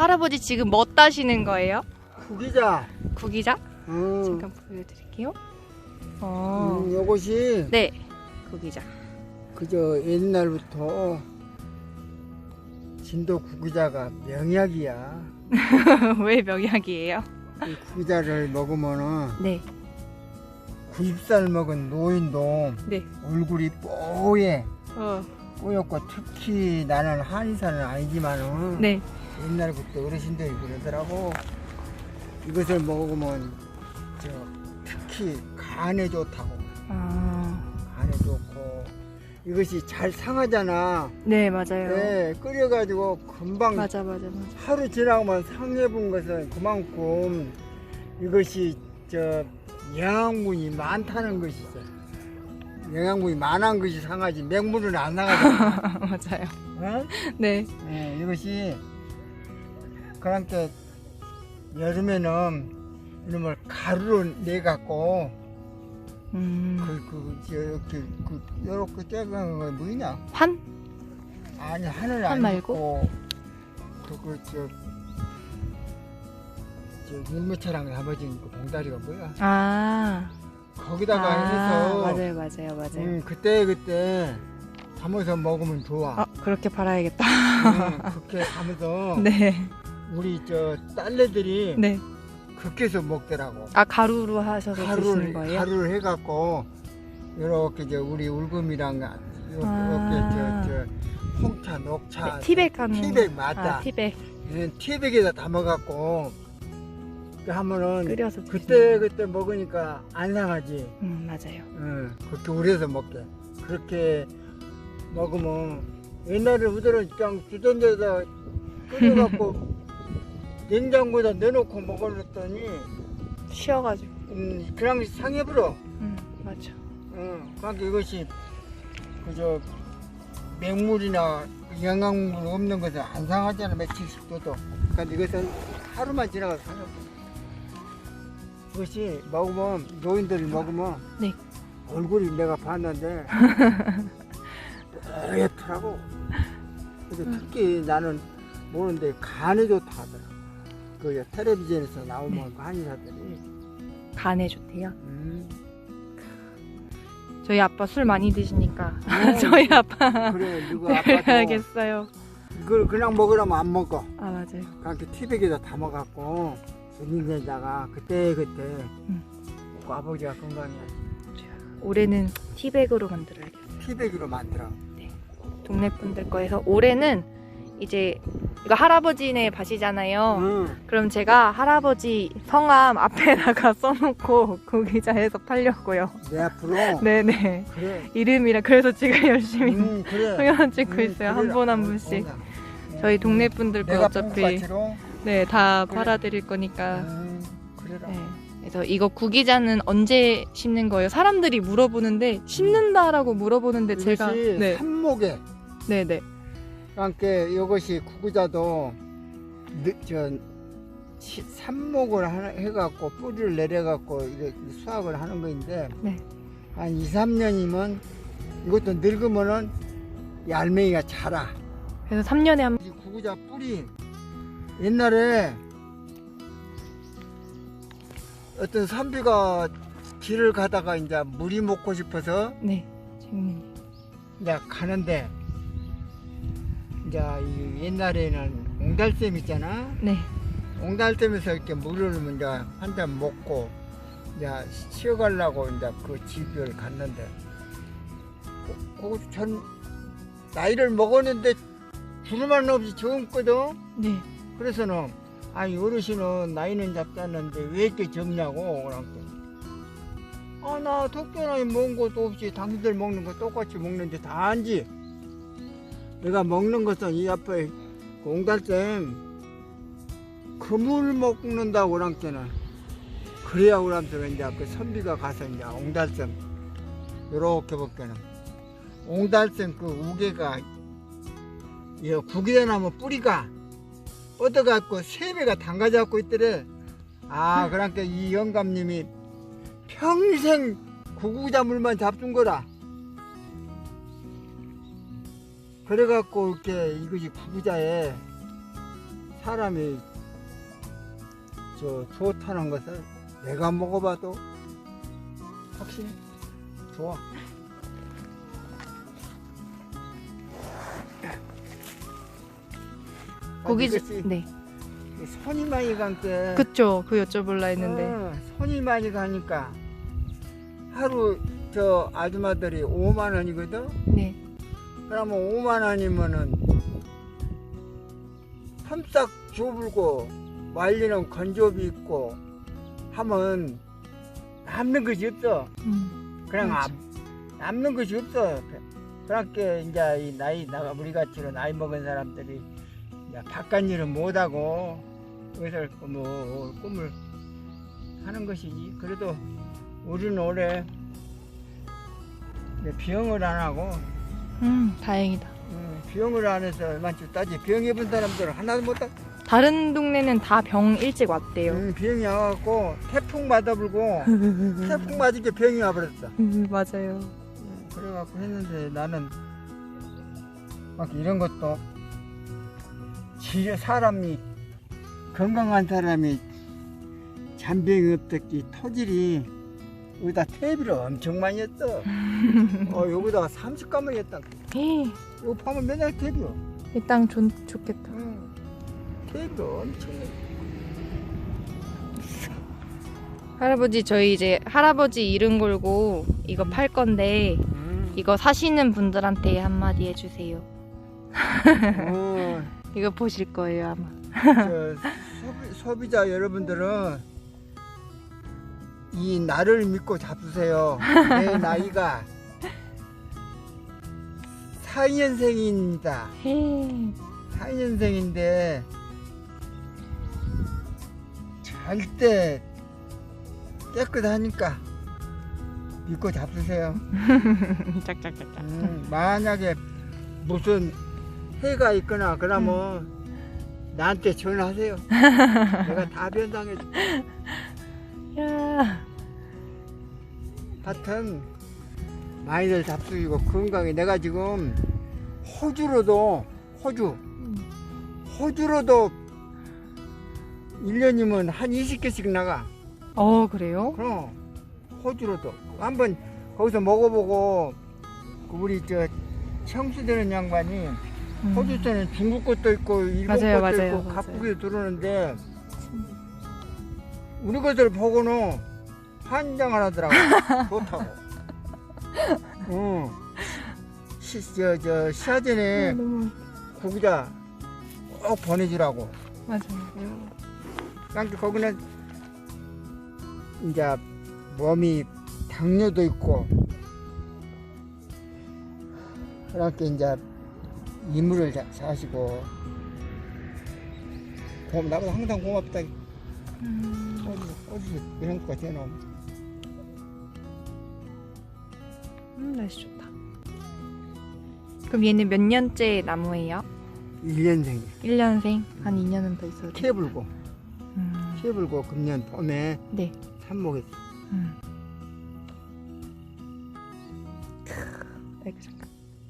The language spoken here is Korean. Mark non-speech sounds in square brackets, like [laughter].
할아버지 지금 뭐 따시는 거예요? 구기자. 구기자? 음, 잠깐 보여드릴게요. 어. 음, 요것이 네. 구기자. 그저 옛날부터 진도 구기자가 명약이야. [laughs] 왜 명약이에요? 이 구기자를 먹으면은 네. 90살 먹은 노인도 네. 얼굴이 뽀얘. 어. 뽀얗고 특히 나는 한의사는 아니지만은 네. 옛날부터 어르신들이 그러더라고. 이것을 먹으면 저 특히 간에 좋다고. 아. 간에 좋고 이것이 잘 상하잖아. 네, 맞아요. 네, 끓여가지고 금방 맞아, 맞아, 맞아. 하루 지나면 상해본 것은 그만큼 이것이 저 영양분이 많다는 것이죠. 영양분이 많은 것이 상하지 맹물은 안 상하잖아. [laughs] 맞아요. 어? 네. 네, 이것이 그러니까 여름에는 이놈을 가루로 내 갖고 음. 그그 이렇게 그 요렇게 떼가는 거 뭐냐? 환? 아니 하늘 한안 말고? 있고 그저 저 물무차랑 나머진 그 봉다리가 뭐야? 아. 거기다가 아, 해서 맞아요, 맞아요, 맞아요. 음, 그때 그때 담아서 먹으면 좋아. 아, 그렇게 팔아야겠다. 음, [laughs] 그렇게 담아서 네. 우리 저 딸내들이 네. 그렇게 해서 먹더라고. 아, 가루로 하셔서 드시는 가루를 거예요? 가루를 해갖고 이렇게 저 우리 울금이랑 이렇게 아. 저, 저 홍차, 녹차, 네, 티백 하는 티백 거. 맞다. 아, 티백 티백에다 담아갖고 그 하면은 끓여서 드시는 그때 거. 그때 먹으니까 안 상하지. 음, 맞아요. 응, 그렇게 우려서 먹게. 그렇게 먹으면 옛날에 우리는 그냥 데다 [laughs] 끓여갖고 냉장고에다 내놓고 먹었더니 쉬어가지고. 음, 그냥 상해버려. 음, 맞아. 응, 그러니까 이것이 그저 맹물이나 영양물 없는 것은 안 상하잖아 며칠씩 둬도. 그러니까 이것은 하루만 지나가도 상해. 이것이 먹으면 노인들이 먹으면 네. 얼굴이 내가 봤는데 [laughs] 뽀얗더라고. 그래서 음. 특히 나는 모르는데 간에 좋다 하더라. 그 텔레비전에서 나오면 네. 그 한의사들이 간에 좋대요. 음, 저희 아빠 술 많이 드시니까 어, [laughs] 저희 아빠 그래 누가 아빠도 드려야겠어요. 이걸 그냥 먹으라면 안 먹어. 아, 맞아요. 그렇게 티백에다 담아갖고 은인에다가 그때 그때 음. 그 아버지가 건강해야 올해는 티백으로 만들어야겠어요. 티백으로 만들어. 동네 분들 거에서 올해는 이제 이거 할아버지네 밭이잖아요. 응. 그럼 제가 할아버지 성함 앞에다가 [laughs] 써놓고 구기자에서 팔려고요. 내 앞으로. 네네. 그래. 이름이랑 그래서 지금 [laughs] 열심히 응, 그래. 동영상 찍고 응, 있어요. 그래라. 한분한 응, 분씩. 응. 저희 동네 분들 거 내가 어차피 뽕까지로. 네다 그래. 팔아드릴 거니까. 응, 그래라. 네. 그래서 이거 구기자는 언제 심는 거예요? 사람들이 물어보는데 심는다라고 물어보는데 제가 네 산목에 네네 그러니까 이것이 구구자도 느- 저 시- 삽목을 해갖고 뿌리를 내려갖고 수확을 하는 거인데 네. 한 2, 3년이면 이것도 늙으면은 이 알맹이가 자라. 그래서 3년에 한 이 구구자 뿌리 옛날에 어떤 선비가 길을 가다가 이제 물이 먹고 싶어서 네. 재밌네요. 이제 가는데 이제 이 옛날에는 옹달샘 있잖아. 네. 옹달샘에서 이렇게 물을 이제 한 잔 먹고 이제 쉬어가려고 이제 그 집을 갔는데 그, 그전 나이를 먹었는데 주름만 없이 젊거든. 네. 그래서는 아니 어르신은 나이는 잡잖는데 왜 이렇게 젊냐고 그러니까 아나 나이 먹은 것도 없이 당신들 먹는 거 똑같이 먹는데 다 안지 내가 먹는 것은 이 앞에 그 옹달샘 그물 먹는다고 그러니까는 그래야 그러면서 이제 그 선비가 가서 이제 옹달샘 요렇게 볼게는 옹달샘 그 우개가 이 구기대 나무 뿌리가 뻗어갖고 세 배가 담가잡고 있더래. 아, 그러니까 이 영감님이 평생 구구자물만 잡준 거라. 그래갖고 이렇게 이것이 구구자에 사람이 저 좋다는 것을 내가 먹어봐도 확실히 좋아. [coughs] 고기 아, 주... 네. 손이 많이 간게 그쵸. 그 여쭤볼라 했는데. 어, 손이 많이 가니까 하루 저 아줌마들이 5만 원이거든. 네. 그러면 5만 원이면은 텀싹 줘불고 말리는 건조비 있고 하면 남는 것이 없어. 음. 그냥. 남- 남는 것이 없어. 그렇게 이제 이 나이 나가 우리 같이로 나이 먹은 사람들이 이제 바깥 일은 못 하고 의사를 뭐 꿈을 하는 것이지. 그래도 우리는 올해 비용을 안 하고 음, 다행이다. 음, 비용을 안 해서 얼마쯤 따지 비용 입은 사람들은 하나도 못 따. 다른 동네는 다 병 일찍 왔대요. 음, 비용이 와갖고 태풍 맞아 불고 [laughs] 태풍 맞은 게 병이 와버렸어. 맞아요. 음, 그래갖고 했는데 나는 막 이런 것도 진짜 사람이 건강한 사람이 잔병이 없었기 토질이 여기다 퇴비를 엄청 많이 했어. [laughs] 어, 여기다가 30가마 했다. 에이, 이거 파면 맨날 퇴비요. 이땅 좋, 좋겠다. 응. 퇴비를 엄청 해. 할아버지 저희 이제 할아버지 이름 걸고 이거 팔 건데 음. 이거 사시는 분들한테 한마디 해주세요. 어, [laughs] 이거 보실 거예요 아마. 저 소비, 소비자 여러분들은 이 나를 믿고 잡수세요. 내 [laughs] 나이가 4년생입니다. 헤이. 4년생인데 절대 깨끗하니까 믿고 잡수세요. [laughs] 짝짝짝짝. 음, 만약에 무슨 해가 있거나 그러면 나한테 전화하세요. [laughs] 내가 다 변상해 줄게. [laughs] 야. 하여튼 많이들 잡수이고 건강해. 내가 지금 호주로도 호주 호주로도 1년이면 한 20개씩 나가. 어 그래요? 그럼 호주로도 한번 거기서 먹어보고 그 우리 저 청수되는 양반이 음. 호주에는 중국 것도 있고 일본 맞아요, 것도 맞아요, 있고 맞아요. 각국에 들어오는데 우리 것을 보고는 환장을 하더라고 좋다고 [laughs] 응. 시, 저, 저 시아전에 너무 구기자 꼭 보내주라고 맞아요. 그러니까 거기는 이제 몸이 당뇨도 있고 그렇게 이제 이물을 자- 사시고 고, 나보다 항상 고맙다 음. 어디서 어디서 이런 거 해놓으면 음, 날씨 좋다. 그럼 얘는 몇 년째 나무예요? 1년생이야 1년생? 한 2년은 더 있어도 돼. 캐불고 음. 캐불고 금년 봄에 네. 삽목에 음.